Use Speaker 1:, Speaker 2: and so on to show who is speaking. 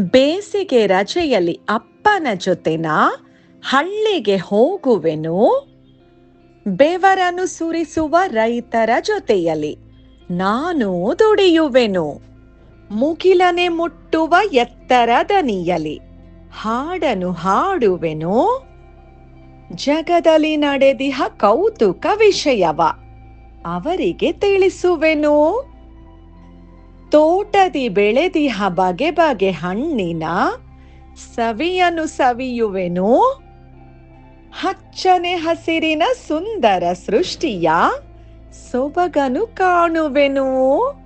Speaker 1: ಬೇಸಿಗೆ ರಜೆಯಲ್ಲಿ ಅಪ್ಪನ ಜೊತೆನ ಹಳ್ಳಿಗೆ ಹೋಗುವೆನು. ಬೆವರನ್ನು ಸುರಿಸುವ ರೈತರ ಜೊತೆಯಲ್ಲಿ ನಾನು ದುಡಿಯುವೆನು. ಮುಗಿಲನೆ ಮುಟ್ಟುವ ಎತ್ತರ ನೀಯಲಿ ಹಾಡನು ಹಾಡುವೆನು. ಜಗದಲ್ಲಿ ನಡೆದಿಹ ಕೌತುಕ ವಿಷಯವ ಅವರಿಗೆ ತಿಳಿಸುವೆನು. ತೋಟದಿ ಬೆಳೆದಿಹ ಬಗೆ ಬಗೆ ಹಣ್ಣಿನ ಸವಿಯನು ಸವಿಯುವೆನು. ಹಚ್ಚನೆ ಹಸಿರಿನ ಸುಂದರ ಸೃಷ್ಟಿಯ ಸೊಬಗನು ಕಾಣುವೆನು.